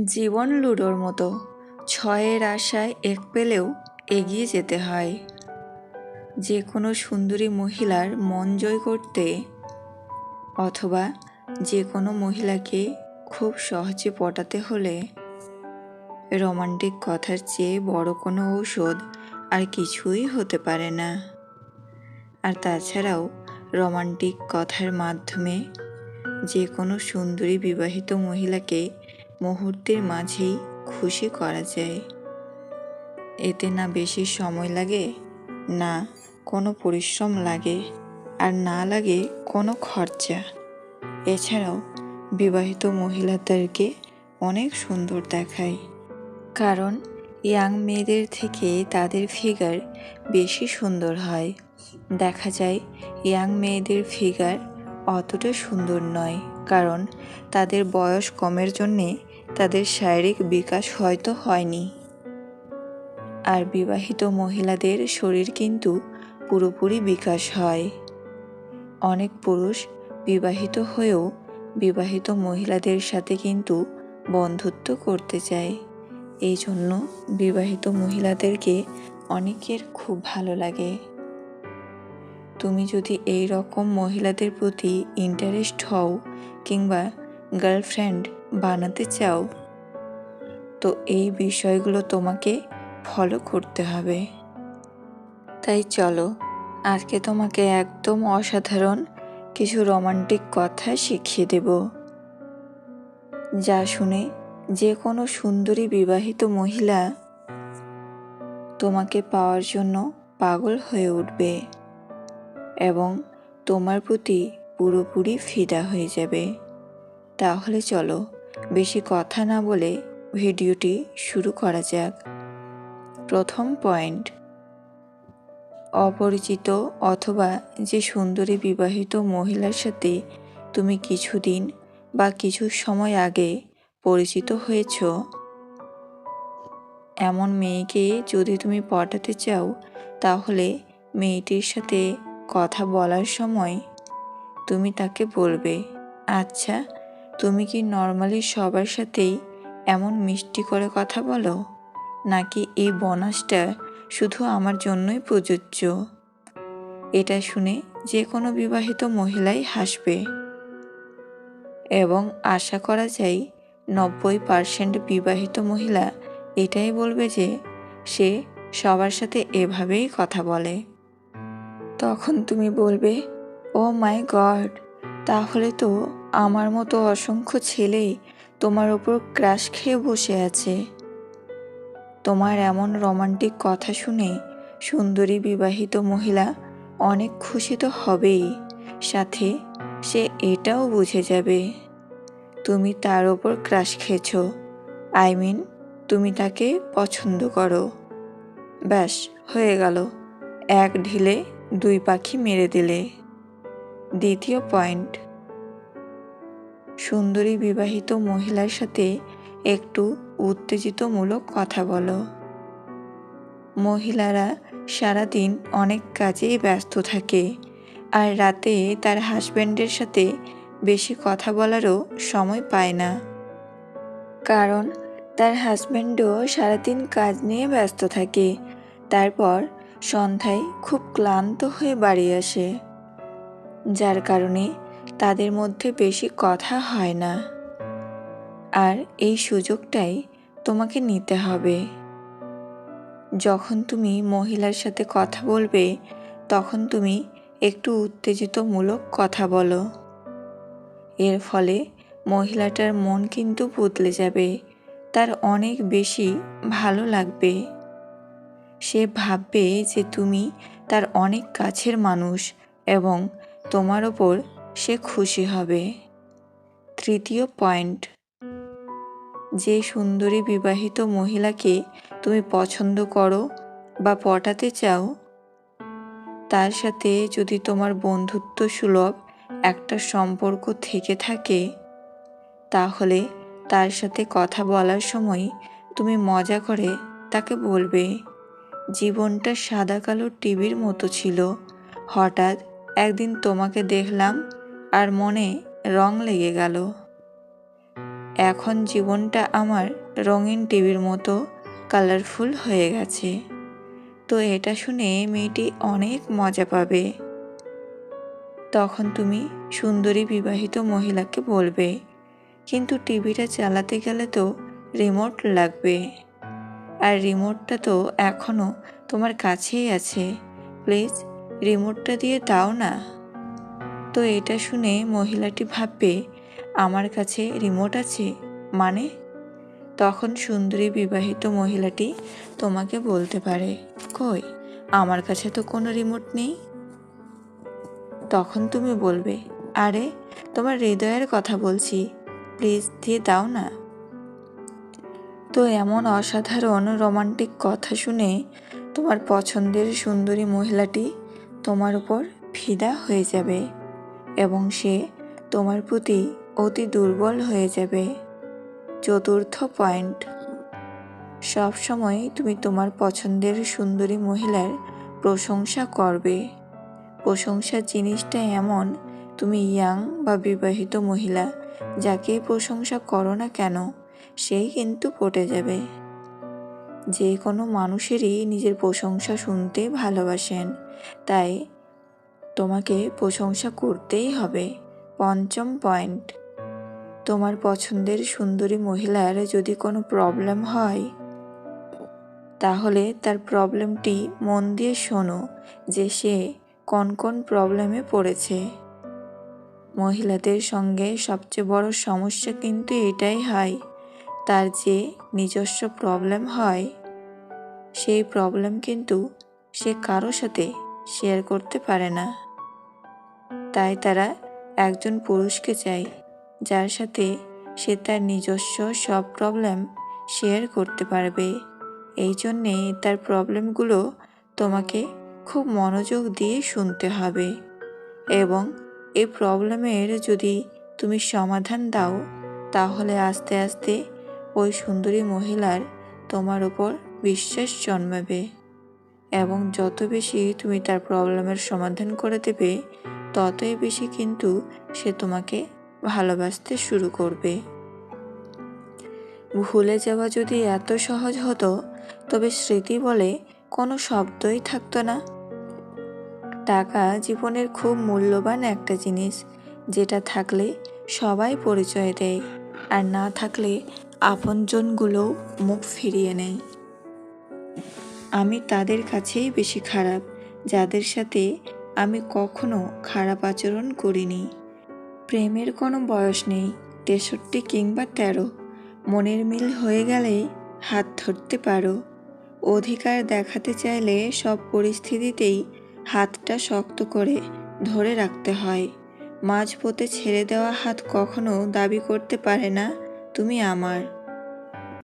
জীবন লুডোর মতো। ছয়ের আশায় এক পেলেও এগিয়ে যেতে হয়। যে কোনো সুন্দরী মহিলার মন জয় করতে অথবা যে কোনো মহিলাকে খুব সহজে পটাতে হলে রোমান্টিক কথার চেয়ে বড় কোনো ঔষধ আর কিছুই হতে পারে না। আর তাছাড়াও রোমান্টিক কথার মাধ্যমে যে কোনো সুন্দরী বিবাহিত মহিলাকে মুহূর্তের মাঝেই খুশি করা যায়। এতে না বেশি সময় লাগে, না কোনো পরিশ্রম লাগে, আর না লাগে কোনো খরচা। এছাড়াও বিবাহিত মহিলাদেরকে অনেক সুন্দর দেখায়। কারণ ইয়াং মেয়েদের থেকে তাদের ফিগার বেশি সুন্দর হয়। দেখা যায় ইয়াং মেয়েদের ফিগার অতটা সুন্দর নয়, কারণ তাদের বয়স কমের জন্যে তাদের শারীরিক বিকাশ হয়তো হয়নি। আর বিবাহিত মহিলাদের শরীর কিন্তু পুরোপুরি বিকাশ হয়। অনেক পুরুষ বিবাহিত হয়েও বিবাহিত মহিলাদের সাথে কিন্তু বন্ধুত্ব করতে চায়। এই জন্য বিবাহিত মহিলাদেরকে অনেকের খুব ভালো লাগে। তুমি যদি এই রকম মহিলাদের প্রতি ইন্টারেস্ট হও কিংবা গার্লফ্রেন্ড বানাতে চাও, তো এই বিষয়গুলো তোমাকে ফলো করতে হবে। তাই চলো, আজকে তোমাকে একদম অসাধারণ কিছু রোমান্টিক কথা শিখিয়ে দেব। যা শুনে যে কোনো সুন্দরী বিবাহিত মহিলা তোমাকে পাওয়ার জন্য পাগল হয়ে উঠবে এবং তোমার প্রতি পুরোপুরি ফিদা হয়ে যাবে। তাহলে চলো বেশি কথা না বলে ভিডিওটি শুরু করা যাক। প্রথম পয়েন্ট। অপরিচিত অথবা যে সুন্দরী বিবাহিত মহিলার সাথে তুমি কিছুদিন বা কিছু সময় আগে পরিচিত হয়েছ, এমন মেয়েকে যদি তুমি পটাতে চাও, তাহলে মেয়েটির সাথে কথা বলার সময় তুমি তাকে বলবে আচ্ছা তুমি কি নর্মালি সবার সাথেই এমন মিষ্টি করে কথা বলো? নাকি এই বোনাসটা শুধু আমার জন্যই প্রযোজ্য? এটা শুনে যে কোনো বিবাহিত মহিলাই হাসবে। এবং আশা করা যায় নব্বই পার্সেন্ট বিবাহিত মহিলা এটাই বলবে যে সে সবার সাথে এভাবেই কথা বলে। তখন তুমি বলবে, ও মাই গড, তাহলে তো আমার মতো অসংখ্য ছেলেই তোমার ওপর ক্রাশ খেয়ে বসে আছে। তোমার এমন রোমান্টিক কথা শুনে সুন্দরী বিবাহিত মহিলা অনেক খুশি তো হবেই। সাথে সে এটাও বুঝে যাবে। তুমি তার ওপর ক্রাশ খেয়েছ। আই মিন, তুমি তাকে পছন্দ করো। ব্যাস, হয়ে গেল। এক ঢিলে দুই পাখি মেরে দিলে। দ্বিতীয় পয়েন্ট। সুন্দরী বিবাহিত মহিলার সাথে একটু উত্তেজিতমূলক কথা বলো। মহিলারা সারাদিন অনেক কাজেই ব্যস্ত থাকে আর রাতে তার হাজব্যান্ডের সাথে বেশি কথা বলারও সময় পায় না। কারণ তার হাজব্যান্ডও সারাদিন কাজ নিয়ে ব্যস্ত থাকে। তারপর সন্ধ্যায় খুব ক্লান্ত হয়ে বাড়ি আসে। যার কারণে তাদের মধ্যে বেশি কথা হয় না। আর এই সুযোগটাই তোমাকে নিতে হবে। যখন তুমি মহিলার সাথে কথা বলবে, তখন তুমি একটু উত্তেজিতমূলক কথা বলো। এর ফলে মহিলাটার মন কিন্তু বদলে যাবে, তার অনেক বেশি ভালো লাগবে। সে ভাববে যে তুমি তার অনেক কাছের মানুষ এবং তোমার ওপর সে খুশি হবে। তৃতীয় পয়েন্ট। যে সুন্দরী বিবাহিত মহিলাকে তুমি পছন্দ করো বা পটাতে চাও, তার সাথে যদি তোমার বন্ধুত্ব সুলভ একটা সম্পর্ক থেকে থাকে, তাহলে তার সাথে কথা বলার সময় তুমি মজা করে তাকে বলবে, জীবনটা সাদা কালো টিভির মতো ছিল। হঠাৎ একদিন তোমাকে দেখলাম আর মনে রং লেগে গেল। এখন জীবনটা আমার রঙিন টিভির মতো কালারফুল হয়ে গেছে। তো এটা শুনে মেয়েটি অনেক মজা পাবে। তখন তুমি সুন্দরী বিবাহিত মহিলাকে বলবে, কিন্তু টিভিটা চালাতে গেলে তো রিমোট লাগবে। আর রিমোটটা তো এখনও তোমার কাছেই আছে। প্লিজ রিমোটটা দিয়ে দাও না। তো এটা শুনে মহিলাটি ভাববে, আমার কাছে রিমোট আছে? মানে? তখন সুন্দরী বিবাহিত মহিলাটি, তোমাকে বলতে পারে। কই? আমার কাছে তো কোনো রিমোট নেই। তখন তুমি বলবে, আরে, তোমার হৃদয়ের কথা বলছি। প্লিজ, দিয়ে দাও না। তো এমন অসাধারণ রোমান্টিক কথা শুনে তোমার পছন্দের সুন্দরী মহিলাটি তোমার উপর ফিদা হয়ে যাবে। এবং সে তোমার প্রতি অতি দুর্বল হয়ে যাবে। চতুর্থ পয়েন্ট। সব সময় তুমি তোমার পছন্দের সুন্দরী মহিলার প্রশংসা করবে। প্রশংসা জিনিসটা এমন, তুমি ইয়াং বা বিবাহিত মহিলা যাকে প্রশংসা করো না কেন, সেই কিন্তু পটে যাবে। যে কোনো মানুষেরই নিজের প্রশংসা শুনতে ভালোবাসেন, তাই তোমাকে প্রশংসা করতেই হবে। পঞ্চম পয়েন্ট। তোমার পছন্দের সুন্দরী মহিলার যদি কোনো প্রবলেম হয়, তাহলে তার প্রবলেমটি মন দিয়ে শোনো যে সে কোন কোন প্রবলেমে পড়েছে। মহিলাদের সঙ্গে সবচেয়ে বড় সমস্যা কিন্তু এটাই হয়, তার যে নিজস্ব প্রবলেম হয়, সেই প্রবলেম কিন্তু সে কারও সাথে শেয়ার করতে পারে না। তাই তারা একজন পুরুষকে চায়, যার সাথে সে তার নিজস্ব সব প্রবলেম শেয়ার করতে পারবে। এই জন্যে তার প্রবলেমগুলো তোমাকে খুব মনোযোগ দিয়ে শুনতে হবে এবং এই প্রবলেমের যদি তুমি সমাধান দাও, তাহলে আস্তে আস্তে ওই সুন্দরী মহিলার তোমার উপর বিশ্বাস জন্মাবে। এবং যত বেশি তুমি তার প্রবলেমের সমাধান করে দেবে, ততই বেশি কিন্তু সে তোমাকে ভালোবাসতে শুরু করবে। ভুলে যাওয়া যদি এত সহজ হতো, তবে স্মৃতি বলে কোনো শব্দই থাকতো না। টাকা জীবনের খুব মূল্যবান একটা জিনিস, যেটা থাকলে সবাই পরিচয় দেয়, আর না থাকলে আপনজনগুলোও মুখ ফিরিয়ে নেয়। আমি তাদের কাছেই বেশি খারাপ, যাদের সাথে আমি কখনো খারাপ আচরণ করিনি। প্রেমের কোনো বয়স নেই, তেষট্টি কিংবা তেরো। মনের মিল হয়ে গেলে হাত ধরতে পারো। অধিকার দেখাতে চাইলে সব পরিস্থিতিতেই হাতটা শক্ত করে ধরে রাখতে হয়। মাঝপথে ছেড়ে দেওয়া হাত কখনো দাবি করতে পারে না, তুমি আমার।